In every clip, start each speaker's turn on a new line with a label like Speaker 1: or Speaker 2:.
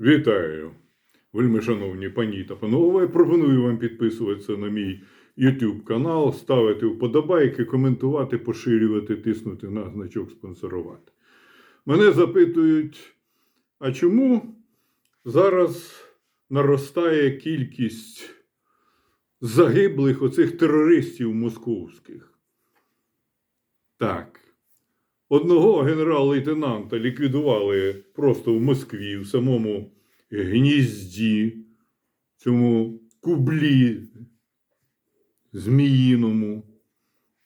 Speaker 1: Вітаю, вельми шановні пані та панове. Пропоную вам підписуватися на мій YouTube канал, ставити вподобайки, коментувати, поширювати, тиснути на значок спонсорувати. Мене запитують, а чому зараз наростає кількість загиблих оцих терористів московських? Так. Одного генерал-лейтенанта ліквідували просто в Москві, в самому гнізді, цьому кублі зміїному.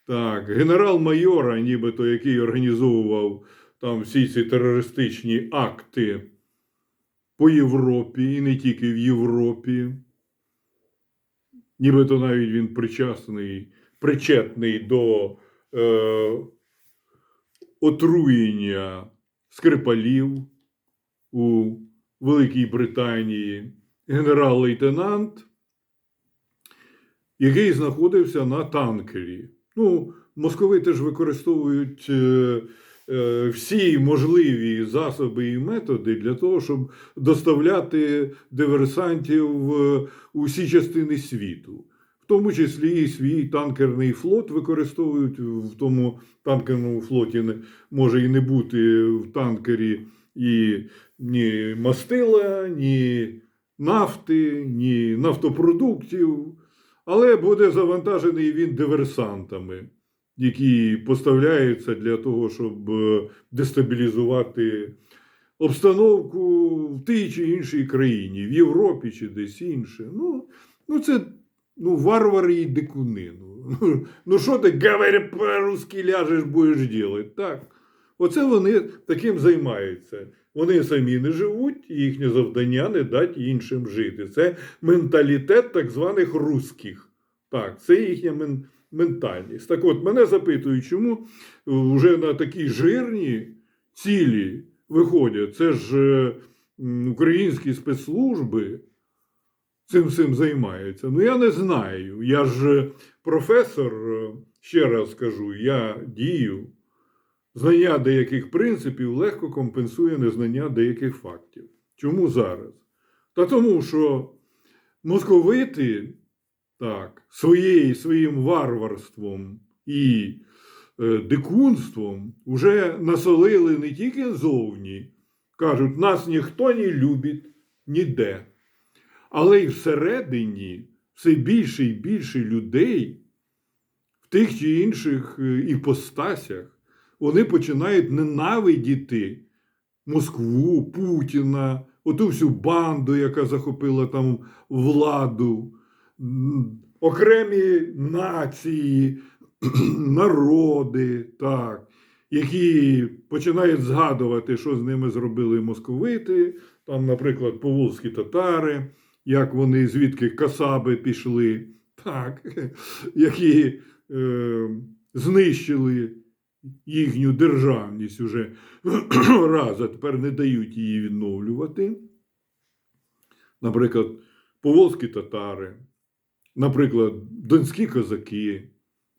Speaker 1: Так, генерал-майора, нібито який організовував там всі ці терористичні акти по Європі, і не тільки в Європі. Нібито навіть він причасний, причетний до. Е, отруєння скрипалів у Великій Британії, генерал-лейтенант, який знаходився на танкері. Ну, московити ж використовують е, е, всі можливі засоби і методи для того, щоб доставляти диверсантів в усі частини світу. Тому числі і свій танкерний флот використовують в тому танкерному флоті може і не бути в танкері і ні мастила, ні нафти, ні нафтопродуктів, але буде завантажений він диверсантами, які поставляються для того, щоб е, дестабілізувати обстановку в тій чи іншій країні, в Європі чи десь інше. Ну, ну це ну, варвари і дикуни. Ну, ну що ти, говори по-русски ляжеш, будеш делать? Так. Оце вони таким займаються. Вони самі не живуть, їхнє завдання не дати іншим жити. Це менталітет так званих русських. Так, це їхня мен- ментальність. Так от, мене запитують, чому вже на такі жирні цілі виходять. Це ж е, українські спецслужби цим всім займаються. Ну, я не знаю. Я ж професор, е, ще раз скажу, я дію. Знання деяких принципів легко компенсує незнання деяких фактів. Чому зараз? Та тому, що московити так, своєю, своїм варварством і е, дикунством вже насолили не тільки зовні, кажуть, нас ніхто не любить ніде. Але й всередині все більше і більше людей в тих чи інших е, іпостасях вони починають ненавидіти Москву, Путіна, оту всю банду, яка захопила там владу, окремі нації, народи, так, які починають згадувати, що з ними зробили московити, там, наприклад, поволзькі татари, як вони звідки касаби пішли, так, які е, знищили їхню державність уже. Раз, а тепер не дають її відновлювати. Наприклад, поволзькі татари, наприклад, донські козаки,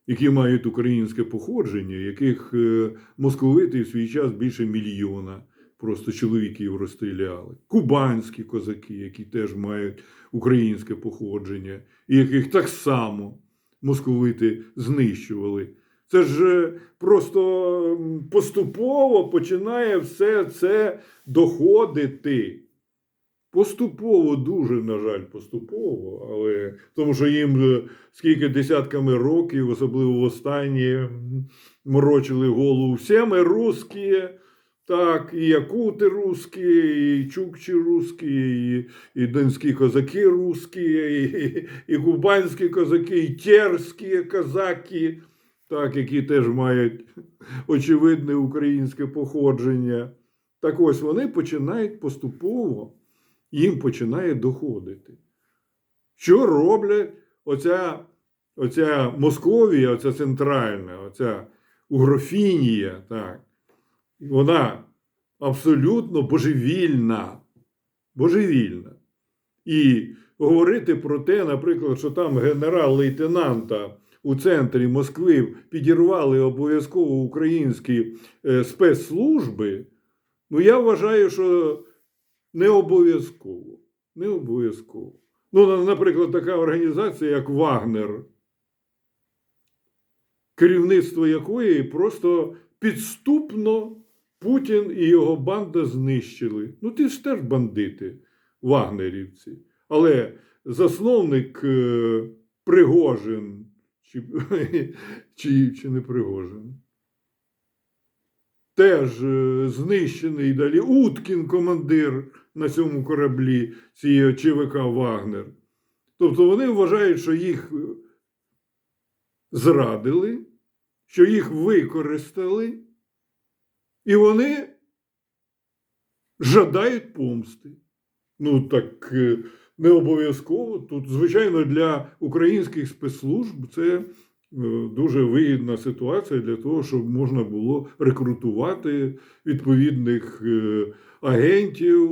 Speaker 1: які мають українське походження, яких е, московити в свій час більше мільйона просто чоловіків розстріляли. Кубанські козаки, які теж мають українське походження, і яких так само московити знищували. Це ж е, просто поступово починає все це доходити. Поступово, дуже, на жаль, поступово, але тому що їм е, скільки десятками років, особливо в останні, морочили голову. Всі ми русські, так, і якути русські, і чукчі русські, і, і донські козаки русські, і, і кубанські козаки, і терські козаки, так, які теж мають очевидне українське походження. Так ось вони починають поступово, їм починає доходити. Що роблять оця, оця Московія, оця центральна, оця угрофінія, так, вона абсолютно божевільна. Божевільна. І говорити про те, наприклад, що там генерал-лейтенанта у центрі Москви підірвали обов'язково українські е, спецслужби, ну я вважаю, що Не обов'язково. Не обов'язково. Ну, наприклад, така організація, як Вагнер, керівництво якої просто підступно Путін і його банда знищили. Ну, ти ж теж бандити, вагнерівці. Але засновник е, Пригожин, чи, чи, чи не Пригожин, теж е, знищений далі Уткін, командир на цьому кораблі цієї ЧВК Вагнер. Тобто вони вважають, що їх е, зрадили, що їх використали, і вони жадають помсти. Ну, так е, не обов'язково. Тут, звичайно, для українських спецслужб це е, дуже вигідна ситуація для того, щоб можна було рекрутувати відповідних е, агентів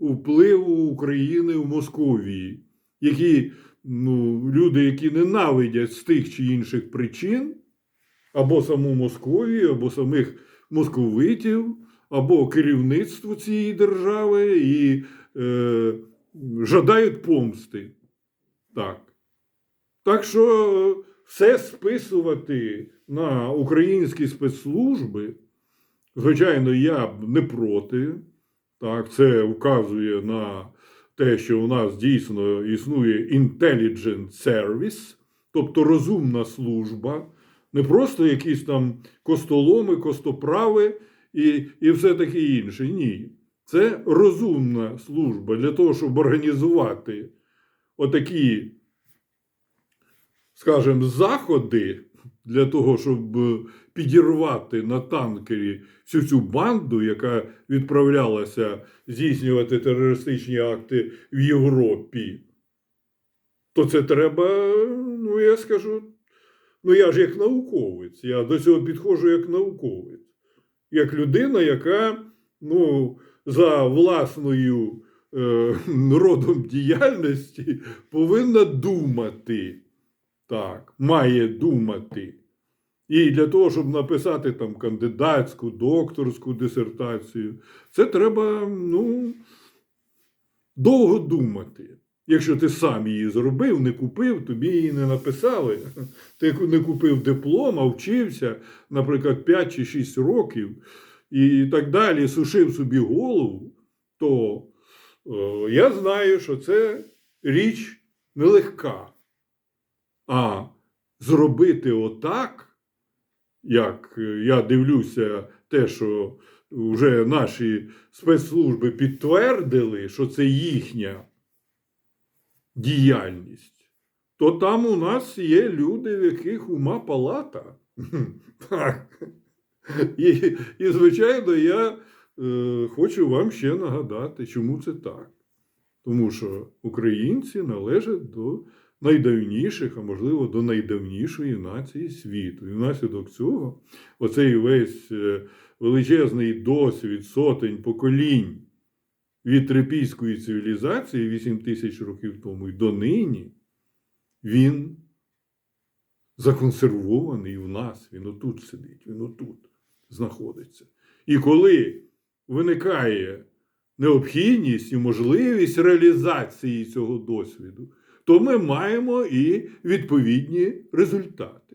Speaker 1: впливу України в Московії, які ну, люди, які ненавидять з тих чи інших причин, або саму Московію, або самих московитів, або керівництво цієї держави і е, жадають помсти. Так. Так що все списувати на українські спецслужби, звичайно, я б не проти. Так, це вказує на те, що у нас дійсно існує intelligent service, тобто розумна служба, не просто якісь там костоломи, костоправи і, і все таке інше. Ні. Це розумна служба для того, щоб організувати отакі, скажімо, заходи для того, щоб е, підірвати на танкері всю цю банду, яка відправлялася здійснювати терористичні акти в Європі, то це треба, ну я скажу, ну я ж як науковець, я до цього підходжу як науковець, як людина, яка ну, за власною е, родом діяльності повинна думати. Так, має думати. І для того, щоб написати там кандидатську, докторську дисертацію, це треба ну, довго думати. Якщо ти сам її зробив, не купив, тобі її не написали. Ти не купив диплом, а вчився, наприклад, 5 чи 6 років, і так далі, сушив собі голову, то е, я знаю, що це річ нелегка. А зробити отак, як я дивлюся, те, що вже наші спецслужби підтвердили, що це їхня діяльність, то там у нас є люди, в яких ума палата. І, і звичайно, я е, хочу вам ще нагадати, чому це так. Тому що українці належать до найдавніших, а можливо, до найдавнішої нації світу. І внаслідок цього оцей весь е, величезний досвід сотень поколінь від трипільської цивілізації 8 тисяч років тому і до нині, він законсервований в нас. Він отут сидить, він отут знаходиться. І коли виникає необхідність і можливість реалізації цього досвіду, то ми маємо і відповідні результати.